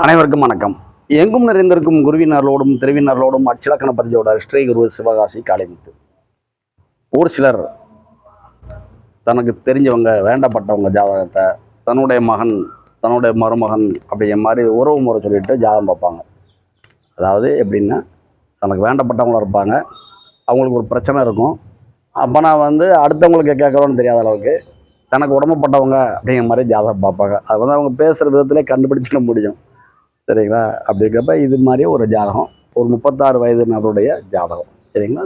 அனைவருக்கும் வணக்கம். எங்கும் நிறைந்திருக்கும் குருவினர்களோடும் திருவினர்களோடும் அச்சிலக்கண பதிஜோட ஸ்ரீ குரு சிவகாசி காளிமுத்து. ஒரு சிலர் தனக்கு தெரிஞ்சவங்க வேண்டப்பட்டவங்க ஜாதகத்தை தன்னுடைய மகன் தன்னுடைய மருமகன் அப்படிங்கிற மாதிரி உறவு முறை சொல்லிட்டு ஜாதகம் பார்ப்பாங்க. அதாவது எப்படின்னா தனக்கு வேண்டப்பட்டவங்களா இருப்பாங்க. அவங்களுக்கு ஒரு பிரச்சனை இருக்கும். அப்போ நான் வந்து அடுத்தவங்களுக்கு கேட்குறோன்னு தெரியாத அளவுக்கு தனக்கு உடம்பப்பட்டவங்க அப்படிங்கிற மாதிரி ஜாதகம் பார்ப்பாங்க. அது வந்து அவங்க பேசுகிற விதத்திலே கண்டுபிடிச்சிட முடியும். சரிங்களா அப்படிங்கிறப்ப இது மாதிரியே ஒரு ஜாதகம். ஒரு முப்பத்தாறு வயது நபருடைய ஜாதகம். சரிங்களா?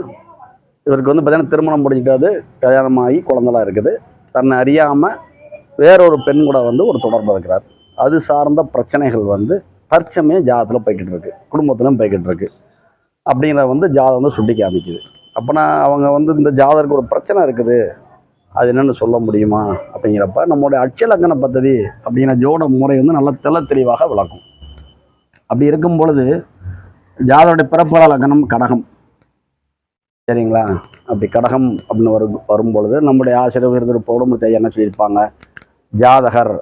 இவருக்கு வந்து பார்த்தீங்கன்னா திருமணம் முடிஞ்சிட்டாது கல்யாணமாகி குழந்தலாம் இருக்குது. தன்னை அறியாமல் வேறொரு பெண் கூட வந்து ஒரு தொடர்பு இருக்கிறார். அது சார்ந்த பிரச்சனைகள் வந்து தற்சமயம் ஜாதத்தில் போய்கிட்டு இருக்கு. குடும்பத்திலும் போய்கிட்டு இருக்கு. அப்படிங்கிறத வந்து ஜாதகம் வந்து சுட்டி காமிக்குது. அப்போனா அவங்க வந்து இந்த ஜாதகருக்கு ஒரு பிரச்சனை இருக்குது. அது என்னென்னு சொல்ல முடியுமா? அப்படிங்கிறப்ப நம்மளுடைய அச்சலக்கண பദ്ധதி அப்படிங்கிற ஜோட முறை வந்து நல்லா தெல தெளிவாக விளக்கும். அப்படி இருக்கும் பொழுது ஜாதோடைய பிறப்பாள லக்னம் கடகம். சரிங்களா? அப்படி கடகம் அப்படின்னு வரும் வரும் பொழுது நம்முடைய ஆசிரியர் விருது என்ன சொல்லியிருப்பாங்க? ஜாதகர்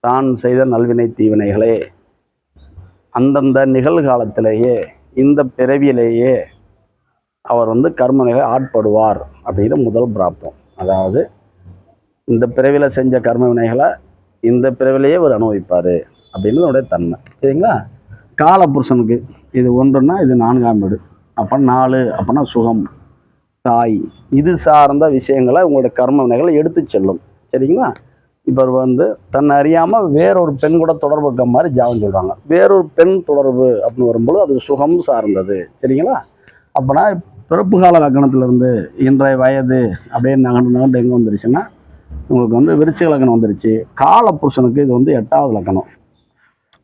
தான் செய்த நல்வினை தீவினைகளே. அந்தந்த நிகழ்காலத்திலேயே இந்த பிறவியிலேயே அவர் வந்து கர்மநிலை ஆட்படுவார் அப்படிங்கிற முதல் பிராப்தம். அதாவது இந்த பிறவியில் செஞ்ச கர்ம வினைகளை இந்த பிறவிலேயே அவர் அனுபவிப்பார் அப்படின்னு அவருடைய தன்மை. சரிங்களா? காலபுருஷனுக்கு இது ஒன்றுன்னா இது நான்காம் வீடு. அப்போ நாலு அப்போனா சுகம் தாய். இது சார்ந்த விஷயங்களை உங்களுடைய கர்ம வினைகளை எடுத்து செல்லும். சரிங்களா? இப்போ வந்து தன்னை அறியாமல் வேறொரு பெண் கூட தொடர்பு இருக்க மாதிரி ஜாதகம் சொல்கிறாங்க வேறொரு பெண் தொடர்பு அப்படின்னு வரும்போது அது சுகம் சார்ந்தது. சரிங்களா? அப்போனா பிறப்பு கால லக்கணத்திலிருந்து இன்றைய வயது அப்படியே நகண்டு நகண்டு எங்கே வந்துருச்சுன்னா உங்களுக்கு வந்து விருச்சிக லக்கணம் வந்துருச்சு. காலபுருஷனுக்கு இது வந்து எட்டாவது லக்கணம்.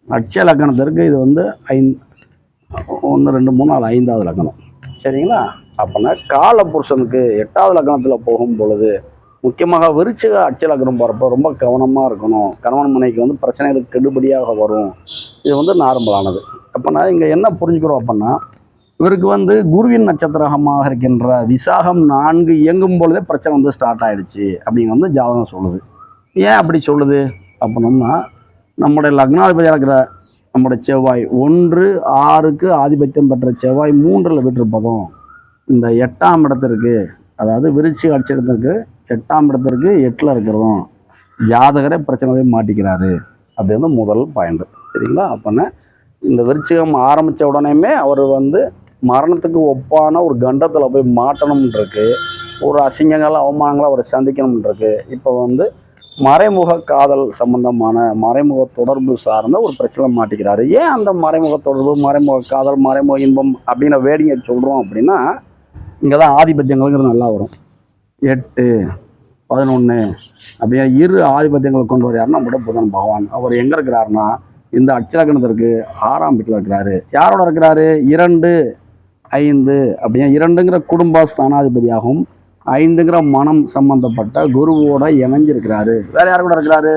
அட்சய லக்கணத்திற்கு இது வந்து ஐந்து ஒன்று ரெண்டு மூணு நாலு ஐந்தாவது லக்கணம். சரிங்களா? அப்போனா காலபுருஷனுக்கு எட்டாவது லக்கணத்தில் போகும் பொழுது முக்கியமாக விருச்சிக அட்சய லக்கணம் போகிறப்ப ரொம்ப கவனமாக இருக்கணும். கணவன் மனைவிக்கு வந்து பிரச்சனைகளுக்கு கெடுபடியாக வரும். இது வந்து நார்மலானது. அப்போனா இங்கே என்ன புரிஞ்சுக்கிறோம் அப்படின்னா இவருக்கு வந்து குருவின் நட்சத்திரகமாக இருக்கின்ற விசாகம் நான்கு இயங்கும் பொழுதே பிரச்சனை வந்து ஸ்டார்ட் ஆகிடுச்சு அப்படிங்க வந்து ஜாதகம் சொல்லுது. ஏன் அப்படி சொல்லுது? அப்படின்னோம்னா நம்முடைய லக்னாதிபதியாக இருக்கிற நம்முடைய செவ்வாய் ஒன்று ஆறுக்கு ஆதிபத்தியம் பெற்ற செவ்வாய் மூன்றில் விட்டுருப்பதும் இந்த எட்டாம் இடத்திற்கு அதாவது விருச்சி அட்சரத்திற்கு எட்டாம் இடத்திற்கு எட்டில் இருக்கிறதும் ஜாதகரே பிரச்சனை மாட்டிக்கிறாரு. அப்படி வந்து முதல் பாயிண்ட். சரிங்களா? அப்போனா இந்த விருச்சிகம் ஆரம்பித்த உடனேமே அவர் வந்து மரணத்துக்கு ஒப்பான ஒரு கண்டத்தில் போய் மாட்டணும்ன்றிருக்கு ஒரு அசிங்கங்கள் அவமானங்களை அவரை சந்திக்கணும்ன்றிருக்கு இப்போ வந்து மறைமுக காதல் சம்பந்தமான மறைமுக தொடர்பு சார்ந்த ஒரு பிரச்சனை மாட்டிக்கிறாரு. ஏன் அந்த மறைமுக தொடர்பு மறைமுக காதல் மறைமுக இன்பம் அப்படிங்கிற வேடிங்க சொல்கிறோம் அப்படின்னா இங்கே தான் ஆதிபத்தியங்களுங்கிறது நல்லா வரும். எட்டு பதினொன்று அப்படியே இரு ஆதிபத்தியங்களை கொண்டு வர யாருன்னா நம்முடைய புதன் பகவான். அவர் எங்கே இருக்கிறாருன்னா இந்த அச்சலக்கணத்திற்கு ஆறாம் வீட்டில் இருக்கிறாரு. யாரோட இருக்கிறாரு? இரண்டு ஐந்து அப்படின்னா இரண்டுங்கிற குடும்ப ஸ்தானாதிபதியாகவும் ஐந்துங்கிற மனம் சம்பந்தப்பட்ட குருவோட இணைஞ்சிருக்கிறாரு. வேற யார் கூட இருக்கிறாரு?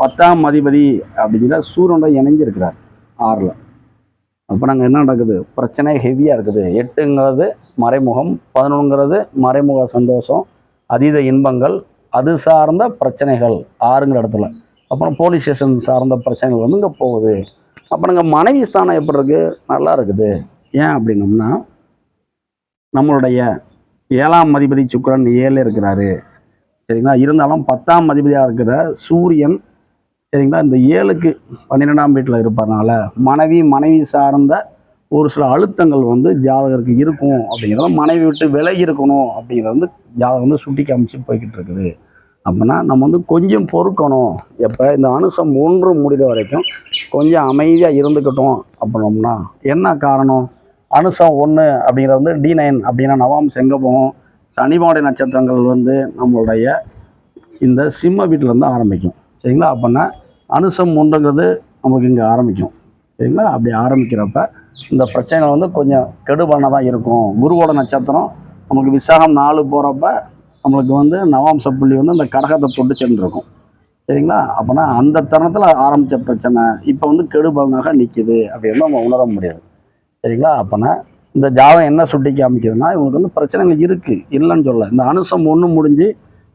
பத்தாம் அதிபதி அப்படிங்கிற சூரியனோட இணைஞ்சிருக்கிறார் ஆறில். அப்போ நாங்கள் என்ன நடக்குது? பிரச்சனை ஹெவியாக இருக்குது. எட்டுங்கிறது மறைமுகம் பதினொன்றுங்கிறது மறைமுக சந்தோஷம் அதீத இன்பங்கள் அது சார்ந்த பிரச்சனைகள் ஆறுங்கிற இடத்துல. அப்புறம் போலீஸ் ஸ்டேஷன் சார்ந்த பிரச்சனைகள் வந்து இங்கே போகுது. அப்போ நாங்கள் மனைவி ஸ்தானம் எப்படி இருக்குது நல்லா இருக்குது. ஏன் அப்படின்னோம்னா நம்மளுடைய ஏழாம் அதிபதி சுக்கரன் ஏழில் இருக்கிறாரு. சரிங்களா? இருந்தாலும் பத்தாம் அதிபதியாக இருக்கிற சூரியன் சரிங்களா? இந்த ஏழுக்கு பன்னிரெண்டாம் வீட்டில் இருப்பதனால மனைவி மனைவி சார்ந்த ஒரு சில அழுத்தங்கள் வந்து ஜாதகருக்கு இருக்கும் அப்படிங்கிறத மனைவி விட்டு விலகி இருக்கணும் அப்படிங்கிறத வந்து ஜாதகம் வந்து சுட்டி காமிச்சு போய்கிட்டு இருக்குது. அப்படின்னா நம்ம வந்து கொஞ்சம் பொறுக்கணும். எப்போ? இந்த அனுசம் ஒன்று முடிந்த வரைக்கும் கொஞ்சம் அமைதியாக இருந்துக்கிட்டோம் அப்படின்னோம்னா என்ன காரணம்? அனுசம் ஒன்று அப்படிங்கிறது வந்து டி நைன் அப்படின்னா நவாம் செங்கபோகம் சனிபாடை நட்சத்திரங்கள் வந்து நம்மளுடைய இந்த சிம்ம வீட்டிலேருந்து ஆரம்பிக்கும். சரிங்களா? அப்படின்னா அனுசம் ஒன்றுங்கிறது நமக்கு இங்கே ஆரம்பிக்கும். சரிங்களா? அப்படி ஆரம்பிக்கிறப்ப இந்த பிரச்சனைகள் வந்து கொஞ்சம் கெடுபண்ண தான் இருக்கும். குருவோட நட்சத்திரம் நமக்கு விசாகம் நாலு போகிறப்ப நம்மளுக்கு வந்து நவாம்ச புள்ளி வந்து அந்த கடகத்தை தொட்டு சென்றிருக்கும். சரிங்களா? அப்போனா அந்த தருணத்தில் ஆரம்பித்த பிரச்சனை இப்போ வந்து கெடுபலனாக நிற்கிது அப்படின்னு நம்ம உணர முடியாது. சரிங்களா? அப்போனா இந்த ஜாதகம் என்ன சுட்டி காமிக்குதுன்னா இவங்களுக்கு வந்து பிரச்சனைகள் இருக்குது இல்லைன்னு சொல்ல இந்த அனுசம் ஒன்று முடிஞ்சு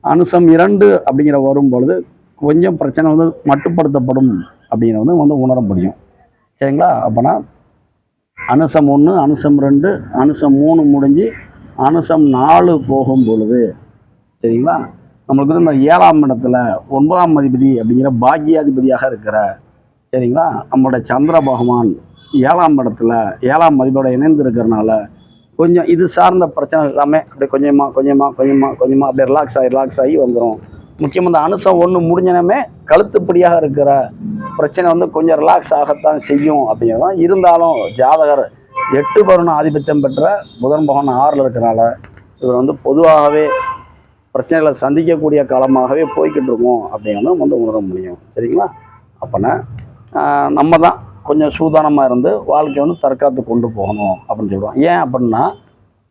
அனுசம் இரண்டு அப்படிங்கிற வரும் பொழுது கொஞ்சம் பிரச்சனை வந்து மட்டுப்படுத்தப்படும் அப்படிங்கிற வந்து வந்து உணர முடியும். சரிங்களா? அப்போனா அனுசம் ஒன்று அனுசம் ரெண்டு அனுசம் மூணு முடிஞ்சு அனுசம் நாலு போகும் பொழுது சரிங்களா? நம்மளுக்கு வந்து இந்த ஏழாம் இடத்துல ஒன்பதாம் அதிபதி அப்படிங்கிற பாக்கியாதிபதியாக இருக்கிற சரிங்களா? நம்மளுடைய சந்திர பகவான் ஏழாம் இடத்துல ஏழாம் மதிப்போடு இணைந்து இருக்கிறனால கொஞ்சம் இது சார்ந்த பிரச்சனை எல்லாமே அப்படியே கொஞ்சமாக கொஞ்சமாக கொஞ்சமாக கொஞ்சமாக அப்படியே ரிலாக்ஸ் ஆகி ரிலாக்ஸ் ஆகி வந்துடும் முக்கியமாக இந்த அனுசம் ஒன்று முடிஞ்சனமே கழுத்துப்படியாக இருக்கிற பிரச்சனை வந்து கொஞ்சம் ரிலாக்ஸ் ஆகத்தான் செய்யும் அப்படிங்கிறதான் இருந்தாலும் ஜாதகர் எட்டு பருண ஆதிபத்தியம் பெற்ற புதன் பகவான் ஆறில் இருக்கிறனால இவர் வந்து பொதுவாகவே பிரச்சனைகளை சந்திக்கக்கூடிய காலமாகவே போய்கிட்டு இருக்கோம் அப்படிங்கிறதும் வந்து உணர முடியும். சரிங்களா? அப்போனா நம்ம தான் கொஞ்சம் சூதானமாக இருந்து வாழ்க்கையை வந்து தற்காத்து கொண்டு போகணும் அப்படின்னு சொல்லுவோம் ஏன் அப்படின்னா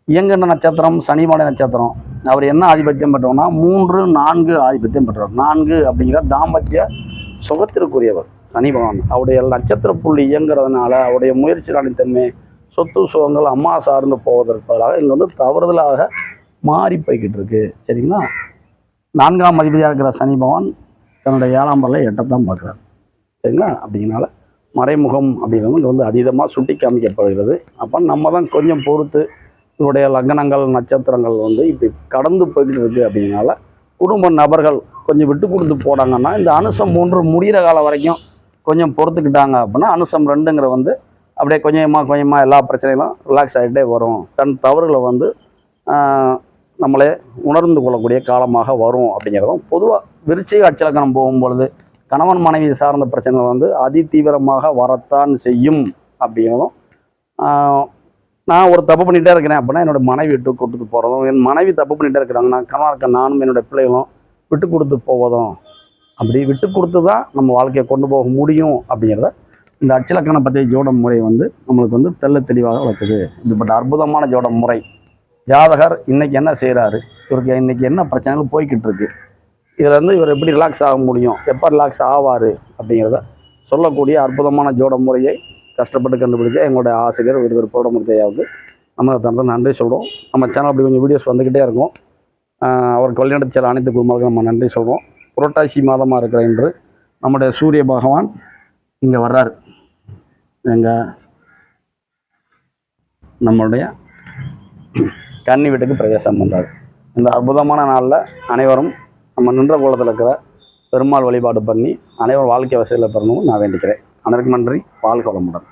இயங்கண்ட நட்சத்திரம் சனிமலை நட்சத்திரம் அவர் என்ன ஆதிபத்தியம் பெற்றோம்னா மூன்று நான்கு ஆதிபத்தியம் பெற்றவர். நான்கு அப்படிங்கிற தாம்பத்திய சுகத்திற்குரியவர் சனி பகவான். அவருடைய நட்சத்திர புள்ளி இயங்குறதுனால அவருடைய முயற்சி தன்மை சொத்து சுகங்கள் அம்மா சார்ந்து போவதற்கு பதிலாக இங்கே வந்து தவறுதலாக மாறி போய்கிட்டு இருக்கு. சரிங்களா? நான்காம் அதிபதியாக இருக்கிற சனி பகவான் தன்னுடைய ஏழாம் பரல எட்டத்தான் பார்க்குறாரு. சரிங்களா? அப்படிங்கனால மறைமுகம் அப்படிங்கிறது இங்கே வந்து அதீதமாக சுட்டி காமிக்கப்படுகிறது. அப்போ நம்ம தான் கொஞ்சம் பொறுத்து இவருடைய லக்னங்கள் நட்சத்திரங்கள் வந்து இப்படி கடந்து போய்கிட்டு இருக்குது அப்படிங்கனால குடும்ப நபர்கள் கொஞ்சம் விட்டு கொடுத்து போனாங்கன்னா இந்த அனுசம் மூன்று முடிகிற காலம் வரைக்கும் கொஞ்சம் பொறுத்துக்கிட்டாங்க அப்படின்னா அனுசம் ரெண்டுங்கிற வந்து அப்படியே கொஞ்சமாக கொஞ்சமாக எல்லா பிரச்சனைகளும் ரிலாக்ஸ் ஆகிட்டே வரும். தன் தவறுகளை வந்து நம்மளே உணர்ந்து கொள்ளக்கூடிய காலமாக வரும் அப்படிங்கிறதும் பொதுவாக விருச்சிக அச்சலக்கணம் போகும்பொழுது கணவன் மனைவி சார்ந்த பிரச்சனைகள் வந்து அதி தீவிரமாக வரத்தான் செய்யும் அப்படிங்கிறதும் நான் ஒரு தப்பு பண்ணிகிட்டே இருக்கிறேன் அப்படின்னா என்னோடய மனைவி விட்டு கொடுத்து போகிறதும் என் மனைவி தப்பு பண்ணிகிட்டே இருக்கிறாங்க நான் கணவன் இருக்க நானும் என்னோட பிள்ளைகளும் விட்டு கொடுத்து போவதும் அப்படி விட்டு கொடுத்து தான் நம்ம வாழ்க்கையை கொண்டு போக முடியும் அப்படிங்கிறத இந்த அச்சலக்கண பற்றிய ஜோட முறை வந்து நம்மளுக்கு வந்து தெல்ல தெளிவாக வளர்க்குது. இப்படிப்பட்ட அற்புதமான ஜோட முறை. ஜாதகர் இன்னைக்கு என்ன செய்கிறாரு இவருக்கு இன்னைக்கு என்ன பிரச்சனைகள் போய்கிட்டு இருக்கு? இதில் இருந்து இவர் எப்படி ரிலாக்ஸ் ஆக முடியும்? எப்போ ரிலாக்ஸ் ஆவார்? அப்படிங்கிறத சொல்லக்கூடிய அற்புதமான ஜோட முறையை கஷ்டப்பட்டு கண்டுபிடிச்ச எங்களுடைய ஆசிரியர் விருது பௌடமூர்த்தியாவுக்கு நம்ம தந்த நன்றி சொல்கிறோம் நம்ம சேனல் அப்படி கொஞ்சம் வீடியோஸ் வந்துக்கிட்டே இருக்கும். அவருக்கு வழிநடத்தி செல்ல அனைத்து குடும்பங்களுக்கும் நம்ம நன்றி சொல்கிறோம் புரட்டாசி மாதமாக இருக்கிற இன்று நம்முடைய சூரிய பகவான் இங்கே வர்றார். எங்கள் நம்மளுடைய கன்னி வீட்டுக்கு பிரவேசம் வந்தார் இந்த அற்புதமான நாளில் அனைவரும் நம்ம நின்ற கோலத்தில் இருக்கிற பெருமாள் வழிபாடு பண்ணி அனைவரும் வாழ்க்கை வசதியில் பெறணும்னு நான் வேண்டிக்கிறேன். அனைவருக்கும் நன்றி. வாழ்க வளமுடன்.